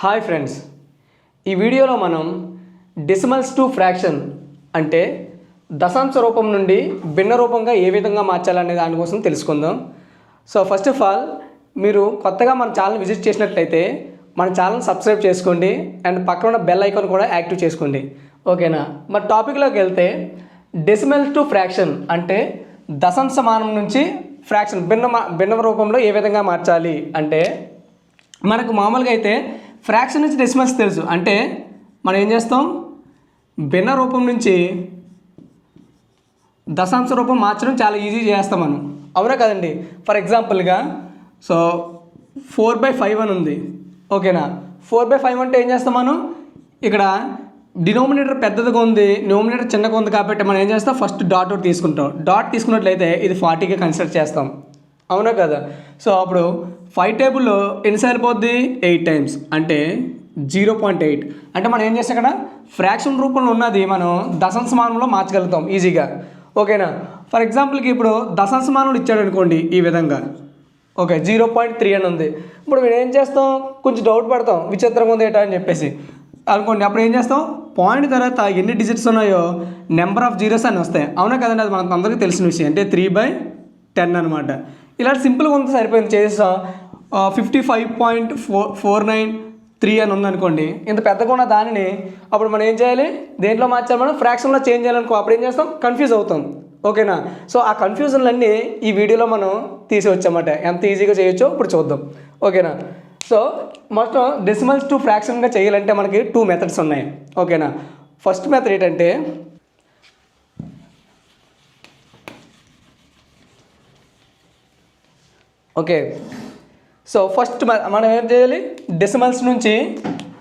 Hi friends. ఈ వీడియోలో మనం డెసిమల్స్ టు ఫ్రాక్షన్ అంటే దశాంశ రూపం నుండి భిన్న రూపంగా ఏ విధంగా మార్చాలనే దానికోసం తెలుసుకుందాం. సో ఫస్ట్ ఆఫ్ ఆల్ మీరు కొత్తగా మన ఛానల్ విజిట్ చేసినట్లయితే మన ఛానల్ సబ్స్క్రైబ్ చేసుకోండి అండ్ పక్కన ఉన్న బెల్ ఐకాన్ కూడా యాక్టివ్ చేసుకోండి. ఓకేనా? మరి టాపిక్లోకి వెళ్తే డెసిమల్ టు ఫ్రాక్షన్ అంటే దశాంశ మానం నుంచి ఫ్రాక్షన్ భిన్న భిన్న రూపంలో ఏ విధంగా మార్చాలి అంటే మనకు మామూలుగా అయితే ఫ్రాక్షన్ నుంచి డెసిమల్స్ తెలుసు. అంటే మనం ఏం చేస్తాం? భిన్న రూపం నుంచి దశాంశ రూపం మార్చడం చాలా ఈజీ చేస్తాం మనం. అవునా కదండి? ఫర్ ఎగ్జాంపుల్గా సో ఫోర్ బై ఫైవ్ అని ఉంది. ఓకేనా ఫోర్ బై ఫైవ్ అంటే ఏం చేస్తాం మనం? ఇక్కడ డినోమినేటర్ పెద్దదిగా ఉంది న్యూమినేటర్ చిన్నగా ఉంది కాబట్టి మనం ఏం చేస్తాం? ఫస్ట్ డాట్ అవుట్ తీసుకుంటాం. డాట్ తీసుకున్నట్లయితే ఇది ఫార్టీగా కన్సిడర్ చేస్తాం. అవునా కదా? సో అప్పుడు ఫైవ్ టేబుల్లో ఎన్నిసార్లు పోద్ది? Eight times. అంటే జీరో పాయింట్ ఎయిట్. అంటే మనం ఏం చేస్తాం అక్కడ ఫ్రాక్షన్ రూపంలో ఉన్నది మనం దశంశమానంలో మార్చగలుగుతాం ఈజీగా. ఓకేనా? ఫర్ ఎగ్జాంపుల్కి ఇప్పుడు దశంశమానంలో ఇచ్చాడు అనుకోండి ఈ విధంగా. ఓకే జీరో పాయింట్ త్రీ అని ఉంది. ఇప్పుడు మేము ఏం చేస్తాం? కొంచెం డౌట్ పడతాం. విచిత్రంగా ఉంది ఏటా అని చెప్పేసి. అనుకోండి అప్పుడు ఏం చేస్తాం? పాయింట్ తర్వాత ఎన్ని డిజిట్స్ ఉన్నాయో? నెంబర్ ఆఫ్ జీరోస్ అని వస్తాయి. అవునా కదండి? అది మనకు అందరికీ తెలిసిన విషయం. అంటే త్రీ బై టెన్ అనమాట ఇలా సింపుల్గా ఉంది సరిపోయింది. చేస్తాం fifty five point four four nine three అని ఉందనుకోండి ఇంత పెద్దగా ఉన్న దానిని అప్పుడు మనం ఏం చేయాలి? దేంట్లో మార్చాలి మనం? ఫ్రాక్షన్లో చేంజ్ చేయాలనుకో అప్పుడు ఏం చేస్తాం? కన్ఫ్యూజ్ అవుతాం. ఓకేనా? సో ఆ కన్ఫ్యూజన్లన్నీ ఈ వీడియోలో మనం తీసివచ్చామట ఎంత ఈజీగా చేయొచ్చో ఇప్పుడు చూద్దాం. ఓకేనా? సో మొత్తం డెసిమల్స్ టు ఫ్రాక్షన్గా చేయాలంటే మనకి టూ మెథడ్స్ ఉన్నాయి. ఓకేనా? ఫస్ట్ మెథడ్ ఏంటంటే ఓకే. సో ఫస్ట్ మనం ఏం చేయాలి? డెసిమల్స్ నుంచి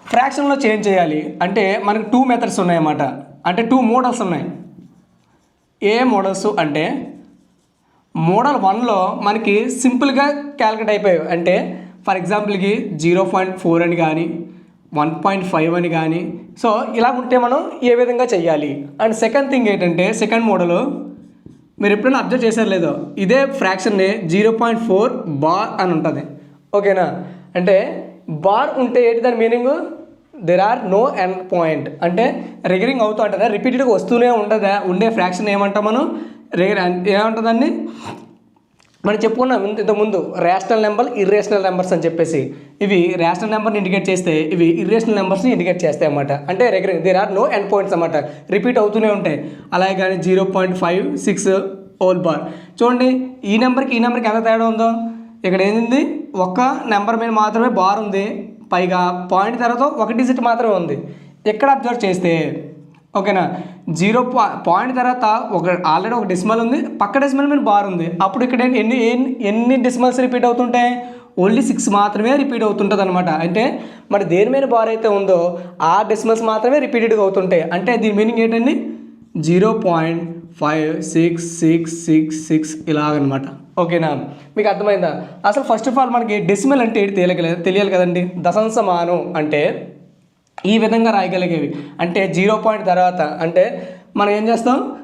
ఫ్రాక్షన్లో చేంజ్ చేయాలి. అంటే మనకు టూ మెథడ్స్ ఉన్నాయన్నమాట. అంటే టూ మోడల్స్ ఉన్నాయి. ఏ మోడల్స్ అంటే మోడల్ వన్లో మనకి సింపుల్గా క్యాలిక్యులేట్ అయిపోయాయి. అంటే ఫర్ ఎగ్జాంపుల్కి జీరో పాయింట్ ఫోర్ అని కానీ వన్ పాయింట్ ఫైవ్ అని కానీ సో ఇలా ఉంటే మనం ఏ విధంగా చేయాలి అండ్ సెకండ్ థింగ్ ఏంటంటే సెకండ్ మోడల్ మీరు ఎప్పుడైనా అబ్జర్వ్ చేశారు లేదో ఇదే ఫ్రాక్షన్ని జీరో పాయింట్ ఫోర్ బార్ అని ఉంటుంది. ఓకేనా? అంటే బార్ ఉంటే ఏంటి దాని meaning? There are no end point అంటే రిగరింగ్ అవుతూ ఉంటుందా రిపీటెడ్గా వస్తూనే ఉంటుందా? ఉండే ఫ్రాక్షన్ ఏమంటాం మనం? రిగర్ ఏమంటుందండి మనం చెప్పుకున్నాం ఇంతకుముందు రేషనల్ నెంబర్ ఇర్రేషనల్ నెంబర్స్ అని చెప్పేసి. ఇవి రేషనల్ నెంబర్ని ఇండికేట్ చేస్తే ఇవి ఇర్రేషనల్ నెంబర్స్ని ఇండికేట్ చేస్తాయి అన్నమాట. అంటే regular there are no end points అన్నమాట. రిపీట్ అవుతూనే ఉంటాయి. అలాగే కానీ zero point five six whole bar చూడండి ఈ నెంబర్కి ఈ నెంబర్కి ఎంత తేడా ఉందో? ఇక్కడ ఏంది? ఒక్క నెంబర్ మీద మాత్రమే బార్ ఉంది. పైగా పాయింట్ తర్వాత ఒక డిజిట్ మాత్రమే ఉంది. ఎక్కడ అబ్జర్వ్ చేస్తే ఓకేనా? జీరో పాయింట్ తర్వాత ఒక ఆల్రెడీ ఒక డిస్మల్ ఉంది. పక్క డిస్మల్ మీద బార్ ఉంది. అప్పుడు ఇక్కడ ఎన్ని ఎన్ని డిస్మల్స్ రిపీట్ అవుతుంటాయి? ఓన్లీ సిక్స్ మాత్రమే రిపీట్ అవుతుంటుంది అనమాట అంటే మరి దేని మీద బార్ అయితే ఉందో ఆ డెసిమల్స్ మాత్రమే రిపీటెడ్గా అవుతుంటాయి. అంటే దీని మీనింగ్ ఏంటండి? Zero point five six six six six ఇలాగనమాట. ఓకేనా మీకు అర్థమైందా? అసలు ఫస్ట్ ఆఫ్ ఆల్ మనకి డెసిమల్ అంటే ఏంటి తెలియక తెలియాలి కదండి? దశాంశ అంటే ఈ విధంగా రాయగలిగేవి. అంటే జీరో పాయింట్ తర్వాత అంటే మనం ఏం చేస్తాం?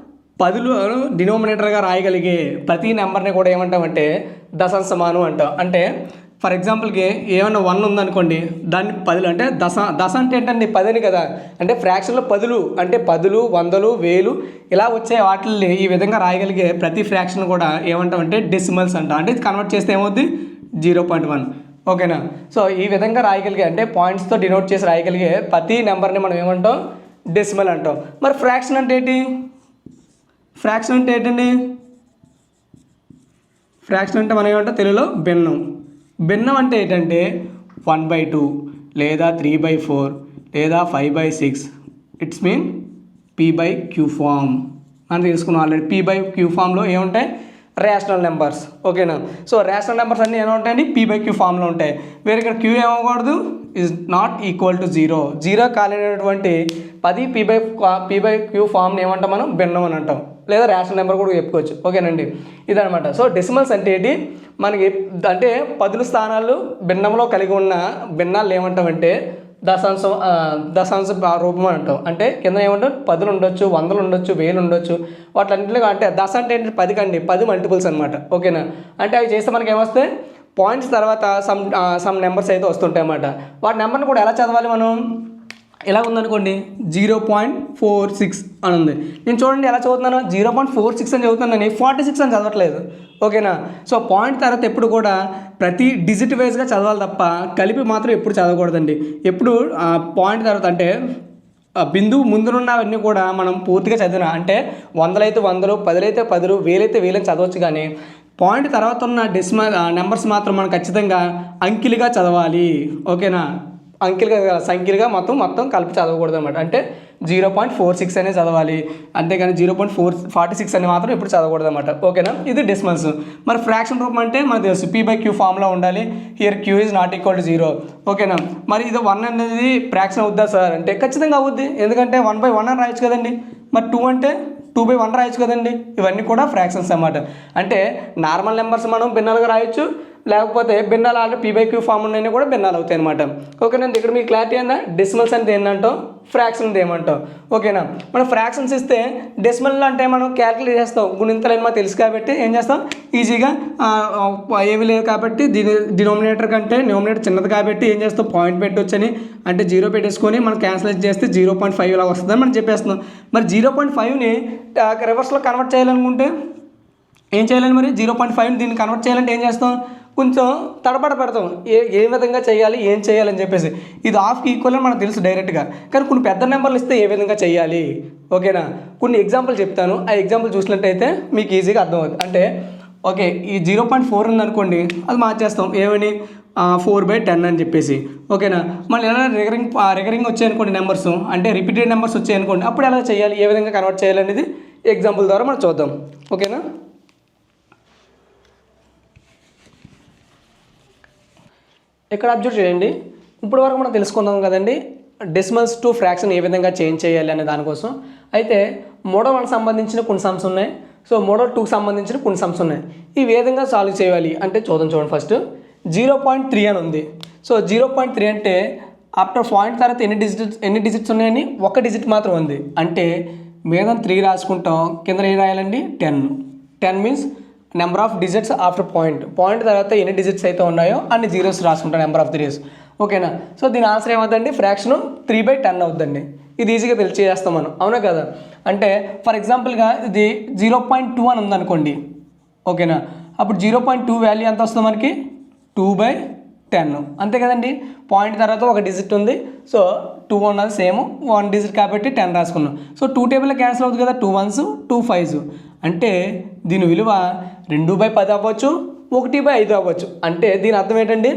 పదులు డినోమినేటర్గా రాయగలిగే ప్రతి నెంబర్ని కూడా ఏమంటామంటే దశాంశమానం అంటాం. అంటే ఫర్ ఎగ్జాంపుల్కి ఏమైనా వన్ ఉందనుకోండి దాన్ని పదులు అంటే దశ దశ అంటే ఏంటండి పదని కదా అంటే ఫ్రాక్షన్లో పదులు అంటే పదులు వందలు వేలు ఇలా వచ్చే వాటిల్ని ఈ విధంగా రాయగలిగే ప్రతి ఫ్రాక్షన్ కూడా ఏమంటామంటే డెసిమల్స్ అంటాం. అంటే ఇది కన్వర్ట్ చేస్తే ఏమవుద్ది? Zero point one. ఓకేనా? సో ఈ విధంగా రాయగలిగే అంటే పాయింట్స్తో డినోట్ చేసి రాయగలిగే ప్రతి నెంబర్ని మనం ఏమంటాం? డెసిమల్ అంటాం. మరి ఫ్రాక్షన్ అంటే ఏంటి? ఫ్రాక్షన్ అంటే ఏంటండి? ఫ్రాక్షన్ అంటే మనం ఏమంటాం? తెలుగులో భిన్నం భిన్నం అంటే ఏంటంటే వన్ బై టూ లేదా త్రీ బై ఫోర్ లేదా five by six it's mean P by Q form అని తెలుసుకున్నాం ఆల్రెడీ పీ బై క్యూ ఫామ్లో ఏముంటాయి? రేషనల్ నెంబర్స్ ఓకేనా సో రేషనల్ నెంబర్స్ అన్నీ ఏముంటాయండి పీ బై క్యూ ఫామ్లో ఉంటాయి. వేరే ఇక్కడ Q ఏమవ్వకూడదు? Is not equal to zero zero కాలేనటువంటి పది P by P by Q ఫామ్ని ఏమంటాం మనం? భిన్నం అని అంటాం. లేదా రేషనల్ నెంబర్ కూడా చెప్పుకోవచ్చు. ఓకేనండి. ఇదనమాట సో డెసిమల్స్ అంటే ఏంటి? మనకి అంటే పదుల స్థానాలు భిన్నంలో కలిగి ఉన్న భిన్నాలు ఏమంటామంటే దశాంశం ఆ, దశాంశ రూపం అంటాం. అంటే కింద ఏమంటాం పదులు ఉండొచ్చు వందలు ఉండొచ్చు వేలు ఉండొచ్చు. వాటిలో అంటే దశ అంటే ఏంటి? పది కండి. పది మల్టిపుల్స్ అనమాట ఓకేనా? అంటే అవి చేస్తే మనకి ఏమొస్తాయి? పాయింట్స్ తర్వాత సమ్ సమ్ నెంబర్స్ అయితే వస్తుంటాయి అన్నమాట వాటి నెంబర్ని కూడా ఎలా చదవాలి మనం? ఎలా ఉందనుకోండి? జీరో పాయింట్ ఫోర్ సిక్స్ అని ఉంది. నేను చూడండి ఎలా చదువుతున్నాను. జీరో పాయింట్ ఫోర్ సిక్స్ అని చదువుతున్నాను ఫార్టీ సిక్స్ అని చదవట్లేదు. ఓకేనా? సో పాయింట్ తర్వాత ఎప్పుడు కూడా ప్రతి డిజిట్ వైజ్గా చదవాలి తప్ప కలిపి మాత్రం ఎప్పుడు చదవకూడదండి. ఎప్పుడు పాయింట్ తర్వాత అంటే బిందువు ముందునున్నవన్నీ కూడా మనం పూర్తిగా చదివిన అంటే వందలైతే వందలు పదులైతే పదులు వేలైతే వేలని చదవచ్చు కానీ పాయింట్ తర్వాత ఉన్న డెసిమ నెంబర్స్ మాత్రం మనం ఖచ్చితంగా అంకిలుగా చదవాలి. ఓకేనా? అంకెలుగా సంఖ్యలుగా మొత్తం మొత్తం కలిపి చదవకూడదు అనమాట అంటే జీరో పాయింట్ ఫోర్ సిక్స్ అనే చదవాలి. అంతేగాని zero point four forty six అని మాత్రం ఎప్పుడు చదవకూడదు అనమాట ఓకేనా? ఇది డిస్మన్స్ మరి ఫ్రాక్షన్ రూపం అంటే మనకు తెలుసు. పీ బై క్యూ ఫామ్లో ఉండాలి. Here Q is not equal to zero ఓకేనా? మరి ఇది వన్ అనేది ఫ్రాక్షన్ అవుద్దా సార్ అంటే ఖచ్చితంగా అవుద్ది. ఎందుకంటే వన్ బై వన్ అని రాయొచ్చు కదండి. మరి టూ అంటే టూ బై వన్ రాయొచ్చు కదండి. ఇవన్నీ కూడా ఫ్రాక్షన్స్ అనమాట అంటే నార్మల్ నెంబర్స్ మనం భిన్నాలుగా రాయొచ్చు. లేకపోతే భిన్నాలు ఆల్రెడీ పీ క్యూ ఫామ్ ఉన్నాయి కూడా భిన్నాలు అవుతాయి అనమాట ఓకేనండి ఇక్కడ మీకు క్లారిటీ ఏందా? డెసిమల్స్ అంటే ఏంటంటాం ఫ్రాక్షన్ ఏమంటాం ఓకేనా మనం ఫ్రాక్షన్స్ ఇస్తే డెసిమల్ అంటే మనం క్యాలిక్యులేట్ చేస్తాం. గుణింతలని మాకు తెలుసు కాబట్టి ఏం చేస్తాం? ఈజీగా ఏమి లేదు కాబట్టి దీని డినోమినేటర్ కంటే న్యూమినేటర్ చిన్నది కాబట్టి ఏం చేస్తాం? పాయింట్ పెట్టొచ్చని అంటే జీరో పెట్టేసుకొని మనం క్యాన్సిల్ చేస్తే జీరో పాయింట్ ఫైవ్ ఇలా వస్తుందని మనం చెప్పేస్తున్నాం. మరి జీరో పాయింట్ ఫైవ్ని రివర్స్లో కన్వర్ట్ చేయాలనుకుంటే ఏం చేయాలని మరి? జీరో పాయింట్ ఫైవ్ దీన్ని కన్వర్ట్ చేయాలంటే ఏం చేస్తాం? కొంచెం తడబడ పెడతాం. ఏ ఏ విధంగా చేయాలి ఏం చేయాలని చెప్పేసి. ఇది హాఫ్కి ఈక్వల్ అని మనకు తెలుసు డైరెక్ట్గా కానీ కొన్ని పెద్ద నెంబర్లు ఇస్తే ఏ విధంగా చేయాలి? ఓకేనా కొన్ని ఎగ్జాంపుల్ చెప్తాను. ఆ ఎగ్జాంపుల్ చూసినట్టయితే మీకు ఈజీగా అర్థమవుతుంది. అంటే ఓకే ఈ జీరో పాయింట్ ఫోర్ ఉందనుకోండి అది మార్చేస్తాం. ఏమని? ఫోర్ బై టెన్ అని చెప్పేసి. ఓకేనా మళ్ళీ ఎలా రిగరింగ్ రిగరింగ్ వచ్చాయనుకోండి నెంబర్స్ అంటే రిపీటెడ్ నెంబర్స్ వచ్చాయనుకోండి అప్పుడు ఎలా చేయాలి? ఏ విధంగా కన్వర్ట్ చేయాలనేది ఎగ్జాంపుల్ ద్వారా మనం చూద్దాం. ఓకేనా ఇక్కడ అబ్జర్వ్ చేయండి. ఇప్పుడు వరకు మనం తెలుసుకుందాం కదండి డెసిమల్స్ టు ఫ్రాక్షన్ ఏ విధంగా చేంజ్ చేయాలి అనే దానికోసం. అయితే మోడల్ వన్ సంబంధించిన కొన్ని సమ్స్ ఉన్నాయి. సో మోడల్ టూకి సంబంధించిన కొన్ని సమ్స్ ఉన్నాయి. ఈ విధంగా సాల్వ్ చేయాలి అంటే చూద్దాం చూడండి ఫస్ట్ జీరో పాయింట్ త్రీ అని ఉంది. సో జీరో పాయింట్ త్రీ అంటే ఆఫ్టర్ పాయింట్ తర్వాత ఎన్ని డిజిట్స్ ఎన్ని డిజిట్స్ ఉన్నాయని ఒక డిజిట్ మాత్రం ఉంది. అంటే మీద త్రీ రాసుకుంటాం. కింద ఏం రాయాలండి? Ten ten means number of digits after point point తర్వాత ఎన్ని డిజిట్స్ అయితే ఉన్నాయో అన్ని జీరోస్ రాసుకుంటాను నెంబర్ ఆఫ్ త్రీస్ ఓకేనా సో దీని ఆన్సర్ ఏమవుతుందండి? ఫ్రాక్షన్ త్రీ బై టెన్ అవుతుందండి. ఇది ఈజీగా తెలిసి మనం. అవునా కదా? అంటే ఫర్ ఎగ్జాంపుల్గా ఇది జీరో పాయింట్ టూ అని ఉందనుకోండి. ఓకేనా అప్పుడు జీరో పాయింట్ టూ వాల్యూ ఎంత వస్తుంది మనకి? టూ బై టెన్ అంతే కదండి? పాయింట్ తర్వాత ఒక డిజిట్ ఉంది. సో టూ ఉన్నది సేమ్ వన్ డిజిట్ కాబట్టి టెన్ రాసుకున్నాం. సో టూ టేబుల్ క్యాన్సిల్ అవుతుంది కదా? టూ వన్స్ టూ ఫైవ్స్ అంటే దీని విలువ రెండు బై పది అవ్వచ్చు ఒకటి బై ఐదు అవ్వచ్చు. అంటే దీని అర్థం ఏంటండి?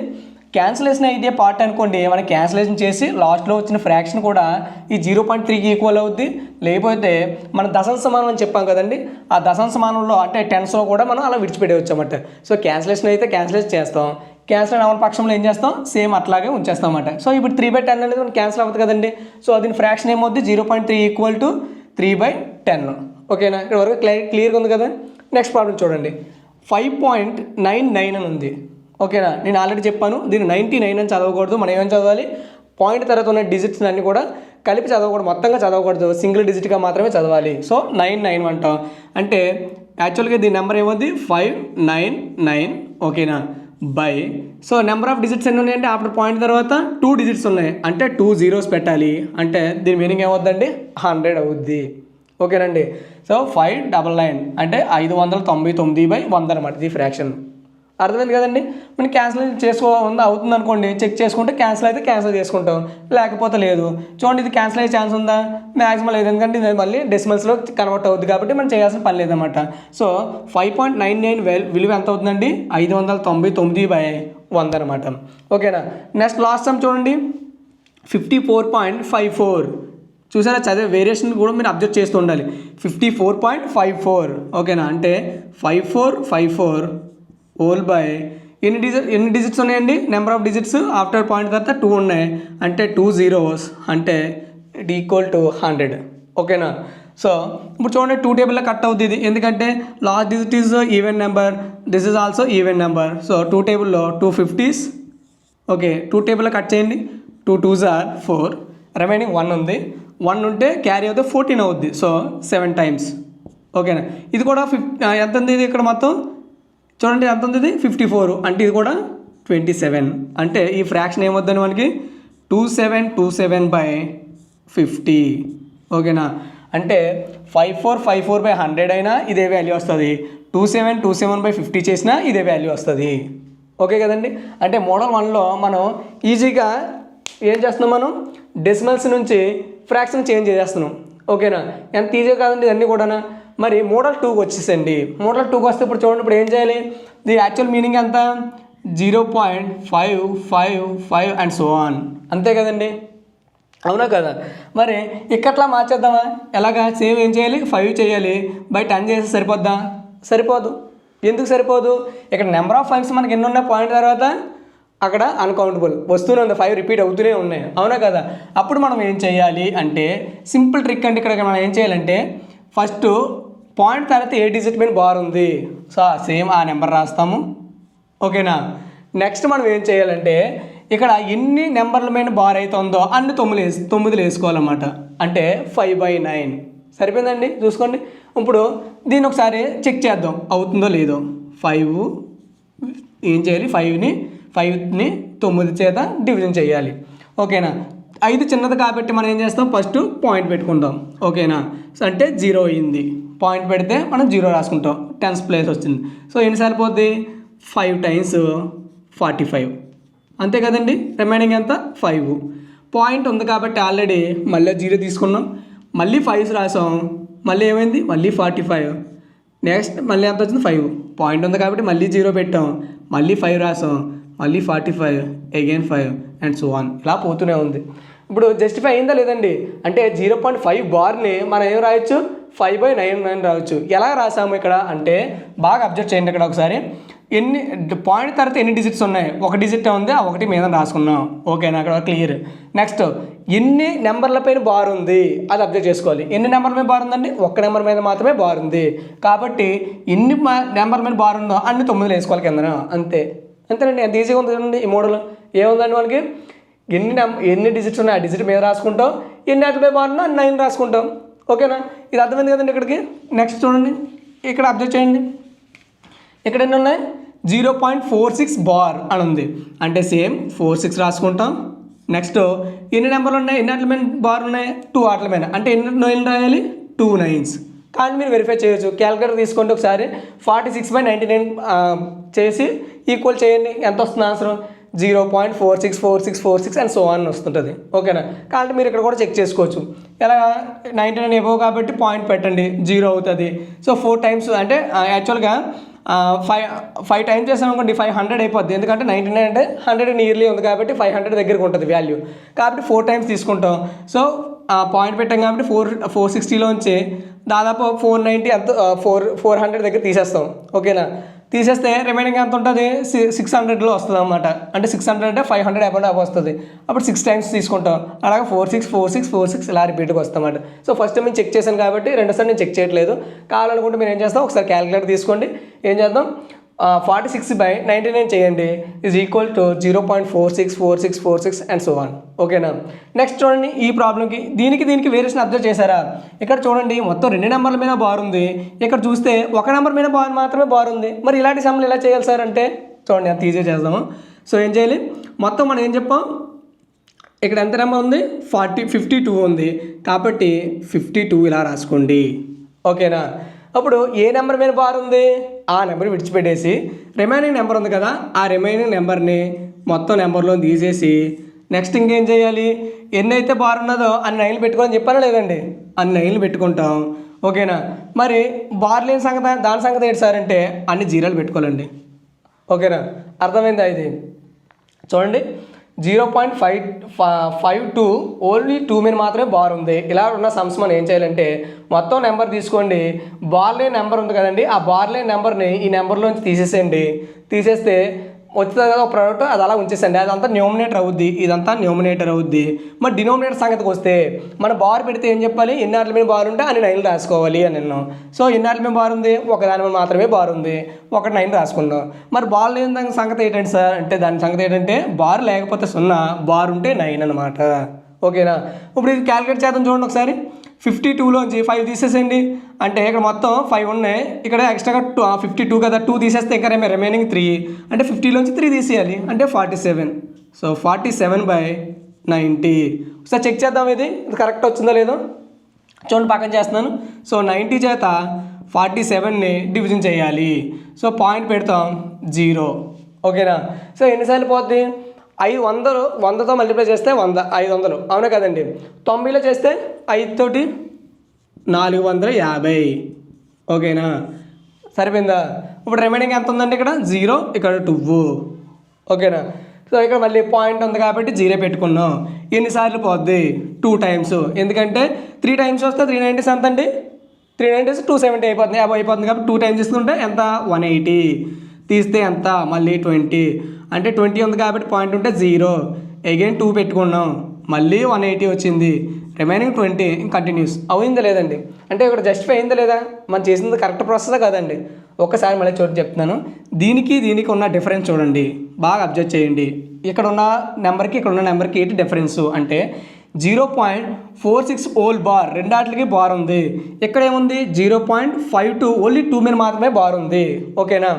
క్యాన్సిలేషన్ అయితే పార్ట్ అనుకోండి మనం క్యాన్సిలేషన్ చేసి లాస్ట్లో వచ్చిన ఫ్రాక్షన్ కూడా ఈ జీరో పాయింట్ త్రీకి ఈక్వల్ అవుద్ది. లేకపోతే మనం దశం సమానం అని చెప్పాం కదండి ఆ దశం సమానంలో అంటే టెన్స్లో కూడా మనం అలా విడిచిపెట్టేవచ్చు అన్నమాట. సో క్యాన్సిలేషన్ అయితే క్యాన్సిలేషన్ చేస్తాం. క్యాన్సిల్ అవ్వని పక్షంలో ఏం చేస్తాం? సేమ్ అట్లాగే ఉంచేస్తాం అన్నమాట. సో ఇప్పుడు త్రీ బై టెన్ అనేది మనం క్యాన్సిల్ అవుతుంది కదండి. సో దీని ఫ్రాక్షన్ ఏమవుద్ది? Zero point three equal to three by ten ఓకేనా? ఇక్కడ వరకు క్లియర్ క్లియర్గా ఉంది కదా? నెక్స్ట్ ప్రాబ్లం చూడండి. ఫైవ్ పాయింట్ నైన్ నైన్ అని ఉంది. ఓకేనా? నేను ఆల్రెడీ చెప్పాను దీన్ని నైంటీ నైన్ అని చదవకూడదు. మనం ఏమని చదవాలి? పాయింట్ తర్వాత ఉన్న డిజిట్స్ అన్ని కూడా కలిపి చదవకూడదు. మొత్తంగా చదవకూడదు. సింగిల్ డిజిట్గా మాత్రమే చదవాలి. సో నైన్ నైన్ అంటాం. అంటే యాక్చువల్గా దీని నెంబర్ ఏమవుద్ది ఫైవ్ నైన్ నైన్ ఓకేనా? By so number of digits ఎన్ని ఉన్నాయంటే ఆఫ్టర్ పాయింట్ తర్వాత టూ డిజిట్స్ ఉన్నాయి. అంటే టూ జీరోస్ పెట్టాలి. అంటే దీని మీనింగ్ ఏమవుద్దండి? హండ్రెడ్ అవుద్ది. ఓకేనండి. సో ఫైవ్ డబల్ నైన్ అంటే ఐదు వందల తొంభై తొమ్మిది బై వంద అనమాట ఇది ఫ్రాక్షన్ అర్థమైంది కదండి? మనం క్యాన్సిల్ చేసుకో అవుతుంది అనుకోండి చెక్ చేసుకుంటే క్యాన్సిల్ అయితే క్యాన్సిల్ చేసుకుంటాం. లేకపోతే లేదు. చూడండి ఇది క్యాన్సిల్ అయ్యే ఛాన్స్ ఉందా? మ్యాక్సిమం లేదు. ఎందుకంటే ఇది మళ్ళీ డెసిమల్స్లో కన్వర్ట్ అవుద్ది కాబట్టి మనం చేయాల్సిన పని లేదన్నమాట. So five point nine nine విలువ ఎంత అవుతుందండి? ఐదు వందల తొంభై తొమ్మిది బై వంద అనమాట ఓకేనా? నెక్స్ట్ లాస్ట్ టైం చూడండి. Fifty four point five four చూసారా? చదివే వేరియేషన్ కూడా మీరు అబ్జర్వ్ చేస్తూ ఉండాలి. Fifty four point five four ఓకేనా? అంటే five four five four whole by ఎన్ని డిజిట్ ఎన్ని డిజిట్స్ ఉన్నాయండి? Number of digits after point తర్వాత టూ ఉన్నాయి. అంటే టూ జీరోస్ అంటే ఇట్ ఈక్వల్ టు హండ్రెడ్ ఓకేనా? సో ఇప్పుడు చూడండి టూ టేబుల్లో కట్ అవుతుంది ఇది. ఎందుకంటే last digit is even number this is also even number so two టేబుల్లో టూ ఫిఫ్టీస్ ఓకే టూ టేబుల్లో కట్ చేయండి. Two twos are four remaining one ఉంది. వన్ ఉంటే క్యారీ అవుతే ఫోర్టీన్ అవుద్ది. సో సెవెన్ టైమ్స్ ఓకేనా ఇది కూడా ఫిఫ్ ఎంత ఉంది ఇది ఇక్కడ మొత్తం? చూడండి ఎంత ఉంది ఇది? ఫిఫ్టీ ఫోర్ అంటే ఇది కూడా ట్వంటీ సెవెన్ అంటే ఈ ఫ్రాక్షన్ ఏమొద్దని మనకి? Two seven two seven by fifty ఓకేనా అంటే five four five four by hundred అయినా ఇదే వాల్యూ వస్తుంది. Two seven two seven by fifty చేసినా ఇదే వాల్యూ వస్తుంది. ఓకే కదండి? అంటే మోడల్ వన్లో మనం ఈజీగా ఏం చేస్తున్నాం మనం? డెసిమల్స్ నుంచి ఫ్రాక్షన్ చేంజ్ చేసేస్తున్నాం. ఓకేనా? ఎంత ఈజీ కాదండి ఇవన్నీ కూడా మరి మోడల్ టూకి వచ్చేసండి. మోడల్ టూకి వస్తే ఇప్పుడు చూడండి ఇప్పుడు ఏం చేయాలి? ది యాక్చువల్ మీనింగ్ ఎంత? Zero point five five five and so on అంతే కదండి? అవునా కదా? మరి ఇక్కట్లా మార్చేద్దామా? ఎలాగా? సేమ్ ఏం చేయాలి? ఫైవ్ చేయాలి. బై టెన్ చేస్తే సరిపోద్దా? సరిపోదు. ఎందుకు సరిపోదు? ఇక్కడ నెంబర్ ఆఫ్ ఫైవ్స్ మనకి ఎన్ని ఉన్నాయి? పాయింట్ తర్వాత అక్కడ అన్కౌంటబుల్ వస్తూనే ఉంది ఫైవ్ రిపీట్ అవుతూనే ఉన్నాయి. అవునా కదా? అప్పుడు మనం ఏం చేయాలి అంటే సింపుల్ ట్రిక్ అంటే ఇక్కడ మనం ఏం చేయాలంటే ఫస్ట్ పాయింట్ తర్వాత ఏ డిజిట్ మీద బార్ ఉంది? సో సేమ్ ఆ నెంబర్ రాస్తాము. ఓకేనా నెక్స్ట్ మనం ఏం చేయాలంటే ఇక్కడ ఎన్ని నెంబర్ల మీద బార్ అవుతుందో అన్ని తొమ్మిది వేసి తొమ్మిదిలు వేసుకోవాలన్నమాట. అంటే ఫైవ్ బై నైన్ సరిపోయిందండి? చూసుకోండి. ఇప్పుడు దీన్ని ఒకసారి చెక్ చేద్దాం. అవుతుందో లేదో? ఫైవ్ ఏం చేయాలి? ఫైవ్ని ఫైవ్ని తొమ్మిది చేత డివిజన్ చేయాలి. ఓకేనా ఐదు చిన్నది కాబట్టి మనం ఏం చేస్తాం? ఫస్ట్ పాయింట్ పెట్టుకుంటాం. ఓకేనా సో అంటే జీరో అయ్యింది పాయింట్ పెడితే మనం జీరో రాసుకుంటాం. టెన్స్ ప్లేస్ వచ్చింది. సో ఎన్ని సరిపోద్ది ఫైవ్ టైమ్స్ ఫార్టీ ఫైవ్ అంతే కదండి? రిమైనింగ్ ఎంత? ఫైవ్ పాయింట్ ఉంది కాబట్టి ఆల్రెడీ మళ్ళీ జీరో తీసుకున్నాం. మళ్ళీ ఫైవ్స్ రాసాం. మళ్ళీ ఏమైంది? మళ్ళీ ఫార్టీ ఫైవ్ నెక్స్ట్ మళ్ళీ ఎంత వచ్చింది? ఫైవ్ పాయింట్ ఉంది కాబట్టి మళ్ళీ జీరో పెట్టాం. మళ్ళీ ఫైవ్ రాసాం. మళ్ళీ forty five again five and so one ఇలా పోతూనే ఉంది. ఇప్పుడు జస్టిఫై అయిందా లేదండి? అంటే జీరో పాయింట్ ఫైవ్ బార్ని మనం ఏం రాయొచ్చు? ఫైవ్ బై నైన్ నైన్ రావచ్చు ఎలా రాసాము ఇక్కడ? అంటే బాగా అబ్జర్వ్ చేయండి ఇక్కడ ఒకసారి. ఎన్ని పాయింట్ తర్వాత ఎన్ని డిజిట్స్ ఉన్నాయి? ఒక డిజిట్ ఉంది ఆ ఒకటి మీద రాసుకున్నాం. ఓకేనా అక్కడ క్లియర్ నెక్స్ట్ ఎన్ని నెంబర్ల పైన బార్ ఉంది? అది అబ్జర్వ్ చేసుకోవాలి. ఎన్ని నెంబర్ల మీద బార్ ఉందండి? ఒక్క నెంబర్ మీద మాత్రమే బార్ ఉంది. కాబట్టి ఎన్ని నెంబర్ మీద బార్ ఉందో అన్ని తొమ్మిదిలో వేసుకోవాలి కిందన. అంతే. అంతేనండి ఎంత ఈజీగా ఉంది చూడండి ఈ మోడల్ ఏముందండి మనకి? ఎన్ని ఎన్ని డిజిట్స్ ఉన్నాయి? ఆ డిజిట్ మీద రాసుకుంటాం. ఎన్ని అట్ల మీద బార్ నైన్ రాసుకుంటాం. ఓకేనా? ఇది అర్థమైంది కదండి ఇక్కడికి? నెక్స్ట్ చూడండి. ఇక్కడ అబ్జర్వ్ చేయండి. ఇక్కడ ఎన్ని ఉన్నాయి? Zero point four six bar అని ఉంది. అంటే సేమ్ ఫోర్ సిక్స్ రాసుకుంటాం. నెక్స్ట్ ఎన్ని నెంబర్లు ఉన్నాయి? ఎన్ని అట్ల మీద బార్ ఉన్నాయి? టూ ఆటల మీద. అంటే ఎన్ని నైన్ రాయాలి? టూ నైన్స్ కానీ మీరు వెరిఫై చేయొచ్చు. క్యాలిక్యులేటర్ తీసుకోండి ఒకసారి. Forty six by ninety nine చేసి ఈక్వల్ చేయండి. ఎంత వస్తుంది answer zero point four six four six four six and so అని వస్తుంటుంది. ఓకేనా కాబట్టి మీరు ఇక్కడ కూడా చెక్ చేసుకోవచ్చు. ఎలా? నైంటీ నైన్ ఎబో కాబట్టి పాయింట్ పెట్టండి. జీరో అవుతుంది. సో ఫోర్ టైమ్స్ అంటే యాక్చువల్గా ఫైవ్ ఫైవ్ టైమ్స్ చేసాం అనుకోండి ఫైవ్ హండ్రెడ్ అయిపోద్ది. ఎందుకంటే నైంటీ నైన్ అంటే హండ్రెడ్ నియర్లీ ఉంది కాబట్టి ఫైవ్ హండ్రెడ్ దగ్గరకు ఉంటుంది వాల్యూ కాబట్టి ఫోర్ టైమ్స్ తీసుకుంటాం. సో పాయింట్ పెట్టాం కాబట్టి ఫోర్ ఫోర్ సిక్స్టీలోంచి దాదాపు ఫోర్ నైంటీ అంత ఫోర్ ఫోర్ హండ్రెడ్ దగ్గర తీసేస్తాం. ఓకేనా? తీసేస్తే రిమైనింగ్ ఎంత ఉంటుంది? సిక్స్ హండ్రెడ్లో వస్తుంది అనమాట అంటే సిక్స్ హండ్రెడ్ అంటే ఫైవ్ హండ్రెడ్ అబౌండ్ అబౌ వస్తుంది. అప్పుడు సిక్స్ టైమ్స్ తీసుకుంటాం. అలాగే four six four six four six ఇలా రిపీట్గా వస్తామన్నమాట సో ఫస్ట్ మేము నేను చెక్ చేశాను కాబట్టి రెండోసారి నేను చెక్ చేయట్లేదు. కావాలనుకుంటే మీరు ఏం చేస్తాం? ఒకసారి క్యాలిక్యులేటర్ తీసుకోండి. ఏం చేద్దాం? Forty six by ninety nine చేయండి is equal to zero point four six four six four six and so one ఓకేనా నెక్స్ట్ చూడండి ఈ ప్రాబ్లంకి దీనికి దీనికి వేరియేషన్ అబ్జర్వ్ చేశారా? ఇక్కడ చూడండి మొత్తం రెండు నెంబర్ల మీద బార్ ఉంది. ఇక్కడ చూస్తే ఒక నెంబర్ మీద బార్ మాత్రమే బార్ ఉంది. మరి ఇలాంటి సమ్లు ఎలా చేయాలి సార్ అంటే? చూడండి అంత ఈజీ చేద్దాము. సో ఏం చేయాలి? మొత్తం మనం ఏం చెప్పాం? ఇక్కడ ఎంత నెంబర్ ఉంది? ఫార్టీ ఫిఫ్టీ టూ ఉంది. కాబట్టి ఫిఫ్టీ టూ ఇలా రాసుకోండి. ఓకేనా అప్పుడు ఏ నెంబర్ మీద బార్ ఉంది? ఆ నెంబర్ విడిచిపెట్టేసి రిమైనింగ్ నెంబర్ ఉంది కదా ఆ రిమైనింగ్ నెంబర్ని మొత్తం నెంబర్లో తీసేసి నెక్స్ట్ ఇంకేం చేయాలి? ఎన్ని అయితే బార్ ఉన్నదో అన్ని నైన్లు పెట్టుకోని చెప్పానా లేదండి? అన్ని నైన్లు పెట్టుకుంటాం. ఓకేనా మరి బార్ లేని సంగతి దాని సంగతి ఏంటి సార్ అంటే అన్ని జీరోలు పెట్టుకోవాలండి. ఓకేనా అర్థమైందా ఇది? చూడండి. Zero point five five two only two మీద మాత్రమే బార్ ఉంది. ఇలా ఉన్న సమ్స్ మనం ఏం చేయాలంటే మొత్తం నెంబర్ తీసుకోండి. బార్లే నెంబర్ ఉంది కదండి. ఆ బార్లే నెంబర్ని ఈ నెంబర్లోంచి తీసేసేయండి. తీసేస్తే వచ్చింది కదా ఒక ప్రోడక్ట్ అది అలా ఉంచేసండి. అదంతా న్యూమినేటర్ అవుద్ది. ఇదంతా న్యూమినేటర్ అవుద్ది. మరి డినోమినేటర్ సంగతికి వస్తే మన బార్ పెడితే ఏం చెప్పాలి? ఎన్ని ఆటల మీద బార్ ఉంటే అన్ని నైన్ రాసుకోవాలి అని నిన్ను సో ఎన్ని ఆటల మీద బార్ ఉంది. ఒక దాని మీద మాత్రమే బార్ ఉంది. ఒకటి నైన్ రాసుకున్నాం. మరి బార్ లేని దాని సంగతి ఏంటంటే సార్? అంటే దాని సంగతి ఏంటంటే బార్ లేకపోతే సున్నా బార్ ఉంటే నైన్ అనమాట ఓకేనా? ఇప్పుడు ఇది క్యాలిక్యులేట్ చేద్దాం చూడండి ఒకసారి. ఫిఫ్టీ టూలోంచి ఫైవ్ తీసేసేయండి. అంటే ఇక్కడ మొత్తం ఫైవ్ ఉన్నాయి. ఇక్కడ ఎక్స్ట్రాగా టూ ఫిఫ్టీ టూ కదా టూ తీసేస్తే ఇంకా రిమైనింగ్ త్రీ అంటే ఫిఫ్టీలోంచి త్రీ తీసేయాలి. అంటే forty seven so forty seven by ninety ఒకసారి చెక్ చేద్దాం ఇది. ఇది కరెక్ట్ వచ్చిందో లేదో? చూడండి పక్కన చేస్తున్నాను. సో నైంటీ చేత ఫార్టీ సెవెన్ని డివిజన్ చేయాలి. సో పాయింట్ పెడతాం జీరో ఓకేనా సో ఎన్నిసార్లు పోద్ది? ఐదు వందలు వందతో మల్టిప్లై చేస్తే వంద ఐదు వందలు. అవునా కదండి? తొంభైలో చేస్తే ఐదుతోటి నాలుగు వందల యాభై. ఓకేనా? సరిపోయిందా? ఇప్పుడు రిమైనింగ్ ఎంత ఉందండి ఇక్కడ? జీరో ఇక్కడ టువ్వు ఓకేనా? సో ఇక్కడ మళ్ళీ పాయింట్ ఉంది కాబట్టి జీరో పెట్టుకున్నాం. ఎన్నిసార్లు పోద్ది? టూ టైమ్స్ ఎందుకంటే త్రీ టైమ్స్ వస్తే త్రీ నైంటీస్ ఎంత అండి త్రీ నైంటీస్ టూ సెవెంటీ అయిపోతుంది. యాభై అయిపోతుంది కాబట్టి టూ టైమ్స్ తీసుకుంటే ఎంత? వన్ ఎయిటీ తీస్తే ఎంత? మళ్ళీ ట్వంటీ అంటే ట్వంటీ ఉంది కాబట్టి పాయింట్ ఉంటే జీరో అగైన్ టూ పెట్టుకున్నాం. మళ్ళీ వన్ ఎయిటీ వచ్చింది. రిమైనింగ్ ట్వంటీ కంటిన్యూస్ అయిందా లేదండి? అంటే ఇక్కడ జస్టిఫై అయిందా లేదా? మనం చేసింది కరెక్ట్ ప్రాసెస్ కదండి. ఒక్కసారి మళ్ళీ చోటు చెప్తున్నాను. దీనికి దీనికి ఉన్న డిఫరెన్స్ చూడండి. బాగా అబ్జర్వ్ చేయండి. ఇక్కడ ఉన్న నెంబర్కి ఇక్కడ ఉన్న నెంబర్కి ఏంటి డిఫరెన్స్ అంటే zero point four six whole bar రెండాటికి bar ఉంది. ఇక్కడ ఏముంది zero point five two only two men మాత్రమే బార్ ఉంది. ఓకేనా?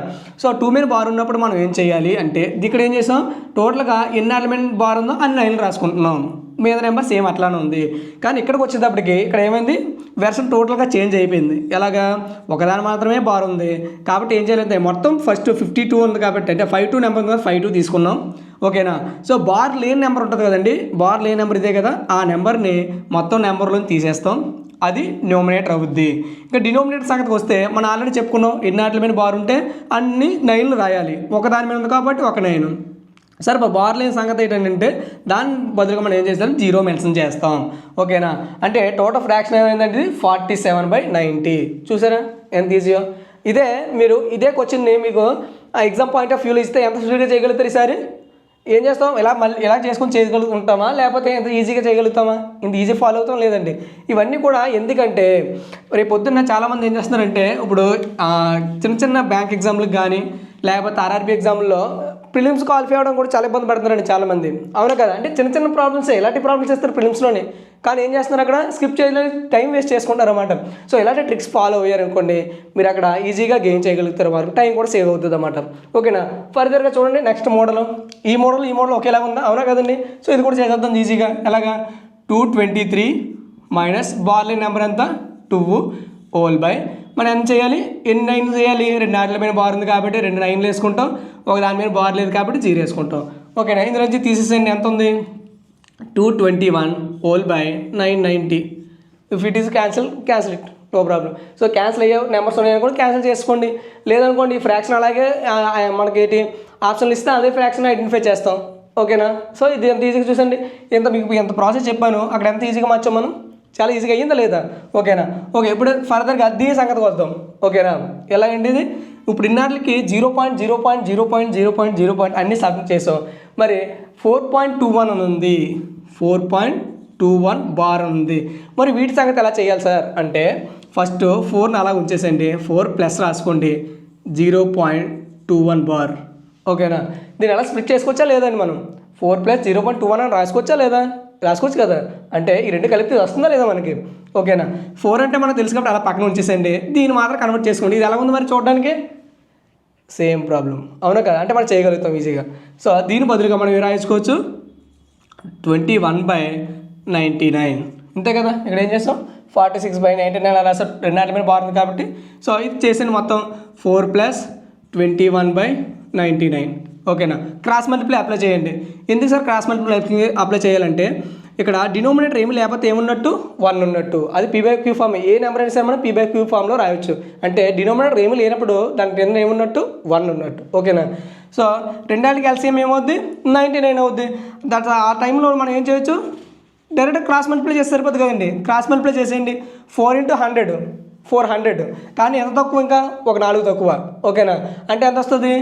సో టూ మీద బార్ ఉన్నప్పుడు మనం ఏం చేయాలి అంటే ఇక్కడ ఏం చేసాం? టోటల్గా ఎన్ని ఆర్లమెంట్ బార్ ఉందో అన్ని లైన్లు రాసుకుంటున్నాం. మీద నెంబర్ సేమ్ అట్లానే ఉంది. కానీ ఇక్కడికి వచ్చేటప్పటికి ఇక్కడ ఏమైంది? వెర్షన్ టోటల్గా చేంజ్ అయిపోయింది. ఎలాగా? ఒకదాని మాత్రమే బార్ ఉంది. కాబట్టి ఏం చేయలేదు మొత్తం ఫస్ట్ ఫిఫ్టీ టూ ఉంది కాబట్టి అంటే ఫైవ్ టూ నెంబర్ ఉంది ఫైవ్ టూ తీసుకున్నాం. ఓకేనా? సో బార్ లేని నెంబర్ ఉంటుంది కదండి. బార్ లేని నెంబర్ ఇదే కదా. ఆ నెంబర్ని మొత్తం నెంబర్లోని తీసేస్తాం. అది న్యూమినేటర్ అవుద్ది. ఇంకా డినోమినేటర్ సంగతికి వస్తే మనం ఆల్రెడీ చెప్పుకున్నాం. ఎన్ని ఆటల మీద బార్ ఉంటే అన్ని నైన్లు రాయాలి. ఒక దాని మీద ఉంది కాబట్టి ఒక నైన్ సార్ ఇప్పుడు బార్ లేని సంగతి ఏంటంటే దాని బదులుగా మనం ఏం చేస్తాం? జీరో మెన్షన్ చేస్తాం. ఓకేనా? అంటే టోటల్ ఫ్రాక్షన్ ఏమైందంటే ఫార్టీ సెవెన్ బై నైంటీ చూసారా? ఎంత ఈజీయో ఇదే మీరు ఇదే క్వశ్చన్ని మీకు ఆ ఎగ్జామ్ పాయింట్ ఆఫ్ వ్యూలో ఇస్తే ఎంత స్పీడ్గా చేయగలుగుతారు ఈసారి ఏం చేస్తాం? ఇలా మళ్ళీ ఇలా చేసుకొని చేయగలుగుతామా? లేకపోతే ఎంత ఈజీగా చేయగలుగుతామా? ఇంత ఈజీ ఫాలో అవుతాం లేదండి. ఇవన్నీ కూడా ఎందుకంటే రేపు పొద్దున్న చాలామంది ఏం చేస్తున్నారంటే ఇప్పుడు చిన్న చిన్న బ్యాంక్ ఎగ్జామ్లకు కానీ లేకపోతే ఆర్ఆర్బీ ఎగ్జామ్లో ప్రిలిమ్స్ క్వాలిఫై అవ్వడం కూడా చాలా ఇబ్బంది పడుతున్నారండి చాలామంది. అవును కదా? అంటే చిన్న చిన్న ప్రాబ్లమ్స్ ఎలాంటి ప్రాబ్లమ్స్ చేస్తారు ప్రిలిమ్స్లోనే కానీ ఏం చేస్తున్నారు అక్కడ? స్కిప్ చేయలేని టైం వేస్ట్ చేసుకుంటారు అనమాట సో ఇలాంటి ట్రిక్స్ ఫాలో అయ్యారనుకోండి మీరు అక్కడ ఈజీగా గెయిన్ చేయగలుగుతారు వారు టైం కూడా సేవ్ అవుతుంది అనమాట ఓకేనా ఫర్దర్గా చూడండి నెక్స్ట్ మోడల్ ఈ మోడల్ ఈ మోడల్ ఒకేలా ఉందా? అవునా కదండి? సో ఇది కూడా చేసేద్దాం ఈజీగా ఎలాగా? Two twenty three minus barley number ఎంత? టూ ఓల్ బై మనం ఎంత చేయాలి? ఎన్ని నైన్లు చేయాలి? రెండు ఆటల మీద బార్ ఉంది కాబట్టి రెండు నైన్లు వేసుకుంటాం. ఒక దాని మీద బార్ లేదు కాబట్టి జీరో వేసుకుంటాం. ఓకేనా ఇందులో నుంచి తీసేసేయండి. ఎంత ఉంది? Two twenty one whole by nine ninety if it is cancel cancel it no problem so cancel అయ్యే నెంబర్స్ ఉన్నాయని కూడా క్యాన్సిల్ చేసుకోండి. లేదనుకోండి ఈ ఫ్రాక్షన్ అలాగే మనకి ఏంటి ఆప్షన్లు ఇస్తే అదే ఫ్రాక్షన్ ఐడెంటిఫై చేస్తాం. ఓకేనా? సో ఇది ఎంత ఈజీగా చూసండి. ఎంత మీకు ఎంత ప్రాసెస్ చెప్పాను అక్కడ ఎంత ఈజీగా మార్చాం మనం? చాలా ఈజీగా అయ్యిందా లేదా? ఓకేనా. ఓకే ఇప్పుడు ఫర్దర్గా దీని సంగతికి వద్దాం ఓకేనా. ఎలా అండి ఇది ఇప్పుడు ఇన్నాళ్ళకి zero point zero point zero point zero point zero point అన్ని సబ్మిట్ చేసాం. మరి ఫోర్ పాయింట్ టూ వన్ అని ఉంది. Four point two one bar అని ఉంది. మరి వీటి సంగతి ఎలా చేయాలి సార్? అంటే ఫస్ట్ ఫోర్ని అలా ఉంచేసండి ఫోర్ ప్లస్ రాసుకోండి. Zero point two one bar. ఓకేనా. దీన్ని ఎలా స్ప్లిట్ చేసుకోవచ్చా లేదండి మనం? Four plus zero point two one అని రాసుకోవచ్చా లేదా? రాసుకోవచ్చు కదా? అంటే ఈ రెండు కలిపితే వస్తుందా లేదా మనకి? ఓకేనా? ఫోర్ అంటే మనకు తెలుసు కాబట్టి అలా పక్కన ఉంచేసండి దీన్ని మాత్రం కన్వర్ట్ చేసుకోండి. ఇది ఎలా ఉంది మరి చూడడానికి? సేమ్ ప్రాబ్లం అవునా కదా? అంటే మనం చేయగలుగుతాం ఈజీగా సో దీని బదులుగా మనం రాయించుకోవచ్చు? Twenty one by ninety nine అంతే కదా? ఇక్కడ ఏం చేస్తాం? Forty six by ninety nine అలా సార్ రెండు మీద బాగుంది కాబట్టి. సో ఇది చేసిన మొత్తం. Four plus twenty one by ninety nine ఓకేనా? క్రాస్ మల్టిప్లై అప్లై చేయండి. ఎందుకు సార్ క్రాస్ మల్టిప్లై అప్లై చేయాలంటే ఇక్కడ డినోమినేటర్ ఏమి లేకపోతే ఏమున్నట్టు? వన్ ఉన్నట్టు. అది పీ బై క్యూ ఫామ్ ఏ నెంబర్ అయినా సరే మనం పీ బై క్యూ ఫామ్లో రాయొచ్చు. అంటే డినోమినేటర్ ఏమి లేనప్పుడు దాని కింద ఏమున్నట్టు? వన్ ఉన్నట్టు. ఓకేనా? సో రెండాటికి క్యాల్సియం ఏమవుద్ది? నైంటీ నైన్ అవుద్ది. దట్ ఆ టైంలో మనం ఏం చేయొచ్చు? డైరెక్ట్ క్రాస్ మల్టిప్లై చేస్తే సరిపోతుంది కదండి. క్రాస్ మల్టిప్లై చేసేయండి. Four into hundred four hundred కానీ ఎంత తక్కువ ఇంకా? ఒక నాలుగు తక్కువ. ఓకేనా? అంటే ఎంత వస్తుంది?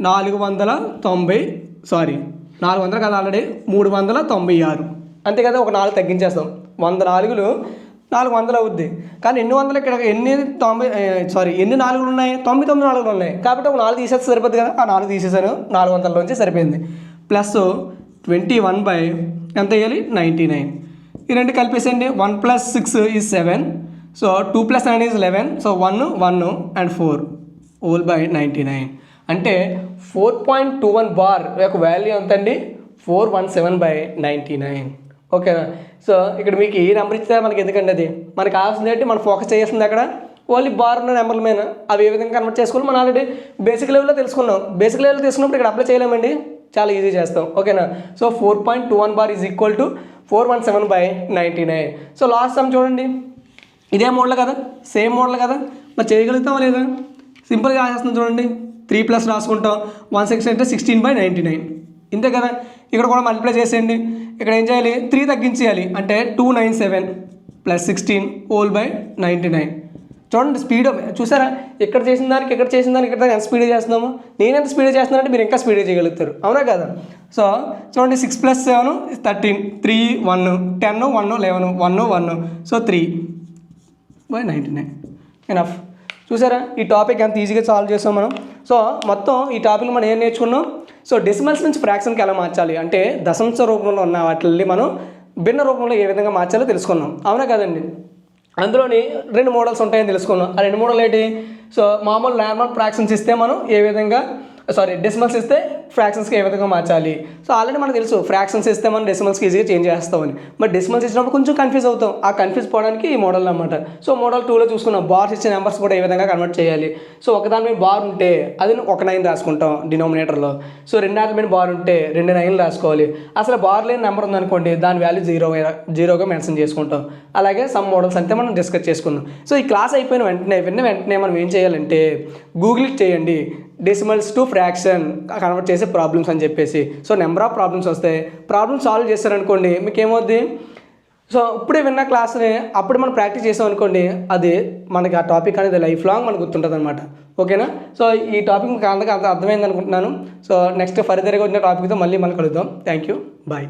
నాలుగు వందల తొంభై సారీ నాలుగు వందలు కదా ఆల్రెడీ మూడు వందల తొంభై ఆరు. అంతే కదా ఒక నాలుగు తగ్గించేస్తాం. వంద నాలుగులు నాలుగు వందలు అవుద్ది. కానీ ఎన్ని వందలు ఇక్కడ ఎన్ని తొంభై సారీ ఎన్ని నాలుగులు ఉన్నాయి? తొంభై తొమ్మిది నాలుగులు ఉన్నాయి. కాబట్టి ఒక నాలుగు తీసేస్తే సరిపోద్ది కదా. ఆ నాలుగు తీసేసాను నాలుగు వందలలోంచి సరిపోయింది. ప్లస్ ట్వంటీ వన్ బై ఎంత వేయాలి? Ninety nine. ఈ రెండు కలిపేసేయండి. One plus six is seven. So two plus nine is eleven. So one one and four. Whole by ninety nine. అంటే four point two one bar యొక్క value ఎంత అండి four one seven by ninety nine ఓకేనా so ఇక్కడ మీకు ఏ number ఇస్తే మనకి ఎందుకండి అది? మనకి కావాల్సింది ఏంటి? మనం ఫోకస్ చేస్తుంది అక్కడ ఓన్లీ బార్ ఉన్న నెంబర్ల మీద. అవి ఏ విధంగా కన్వర్ట్ చేసుకోవాలి మనం ఆల్రెడీ బేసిక్ లెవెల్లో తెలుసుకున్నాం. బేసిక్ లెవెల్ తీసుకున్నప్పుడు ఇక్కడ అప్లై చేయలేమండి. చాలా ఈజీ చేస్తాం. ఓకేనా so four point two one bar is equal to four one seven by ninety nine so last sum చూడండి. ఇదే మోడల్ కదా? సేమ్ మోడల్ కదా? మరి చేయగలుగుతామా లేదా? సింపుల్గా రాసేస్తున్నాం చూడండి. త్రీ ప్లస్ రాసుకుంటాం. వన్ సిక్స్ అంటే సిక్స్టీన్ బై నైంటీ నైన్ ఇంతే కదా? ఇక్కడ కూడా మల్టిప్లై చేసేయండి. ఇక్కడ ఏం చేయాలి? త్రీ తగ్గించేయాలి. అంటే two nine seven plus sixteen whole by ninety nine చూడండి స్పీడ్ చూసారా? ఇక్కడ చేసిన దానికి ఇక్కడ చేసిన దానికి ఇక్కడ ఎంత స్పీడ్ చేస్తున్నాము? నేను ఎంత స్పీడ్ చేస్తున్నానంటే మీరు ఇంకా స్పీడ్ చేయగలుగుతారు. అవునా కదా? సో చూడండి six plus seven thirteen three one ten one eleven one one so three by ninety nine enough చూసారా? ఈ టాపిక్ ఎంత ఈజీగా సాల్వ్ చేసాం మనం? సో మొత్తం ఈ టాపిక్ మనం ఏం నేర్చుకున్నాం? సో డెసిమల్స్ నుంచి ఫ్రాక్షన్కి ఎలా మార్చాలి? అంటే దశంశ రూపంలో ఉన్న వాటిని మనం భిన్న రూపంలో ఏ విధంగా మార్చాలో తెలుసుకున్నాం. అవునా కదండి? అందులోని రెండు మోడల్స్ ఉంటాయని తెలుసుకున్నాం. ఆ రెండు మోడల్ ఏంటి? సో మామూలు నార్మల్ ఫ్రాక్షన్స్ ఇస్తే మనం ఏ విధంగా సారీ డెసిమల్స్ ఇస్తే ఫ్రాక్షన్స్కి ఏ విధంగా మార్చాలి? సో ఆల్రెడీ మనకు తెలుసు ఫ్రాక్షన్స్ ఇస్తే మనం డెసిమల్స్కి ఈజీగా చేంజ్ చేస్తామని. బట్ డెసిమల్స్ ఇచ్చినప్పుడు కొంచెం కన్ఫ్యూజ్ అవుతాం. ఆ కన్ఫ్యూజ్ పోవడానికి ఈ మోడల్ అనమాట సో మోడల్ టూలో చూసుకున్నాం బార్స్ ఇచ్చే నెంబర్స్ కూడా ఏ విధంగా కన్వర్ట్ చేయాలి? సో ఒకదాని మీద బార్ ఉంటే అది ఒక నైన్ రాసుకుంటాం డినోమినేటర్లో సో రెండు ఆటల మీద బార్ ఉంటే రెండు నైన్లు రాసుకోవాలి. అసలు బార్ లేని నెంబర్ ఉందనుకోండి దాని వాల్యూ జీరో జీరోగా మెన్షన్ చేసుకుంటాం. అలాగే సమ్ మోడల్స్ అంతే మనం డిస్కస్ చేసుకుందాం సో ఈ క్లాస్ అయిపోయిన వెంటనే విన్న వెంటనే మనం ఏం చేయాలంటే గూగుల్ చేయండి. డెసిమల్స్ టు ఫ్రాక్షన్ కన్వర్ట్ చేసే ప్రాబ్లమ్స్ అని చెప్పేసి. సో నెంబర్ ఆఫ్ ప్రాబ్లమ్స్ వస్తాయి ప్రాబ్లమ్ సాల్వ్ చేస్తారనుకోండి మీకు ఏమవుద్ది సో ఇప్పుడే విన్న క్లాస్ని అప్పుడు మనం ప్రాక్టీస్ చేసాం అనుకోండి అది మనకి ఆ టాపిక్ అనేది లైఫ్ లాంగ్ మనకు గుర్తుంటుంది అనమాట ఓకేనా? సో ఈ టాపిక్ మీకు అందరికీ అంత అర్థమైంది అనుకుంటున్నాను సో నెక్స్ట్ ఫర్దర్గా వచ్చిన టాపిక్తో మళ్ళీ మనం కలుద్దాం. Thank you bye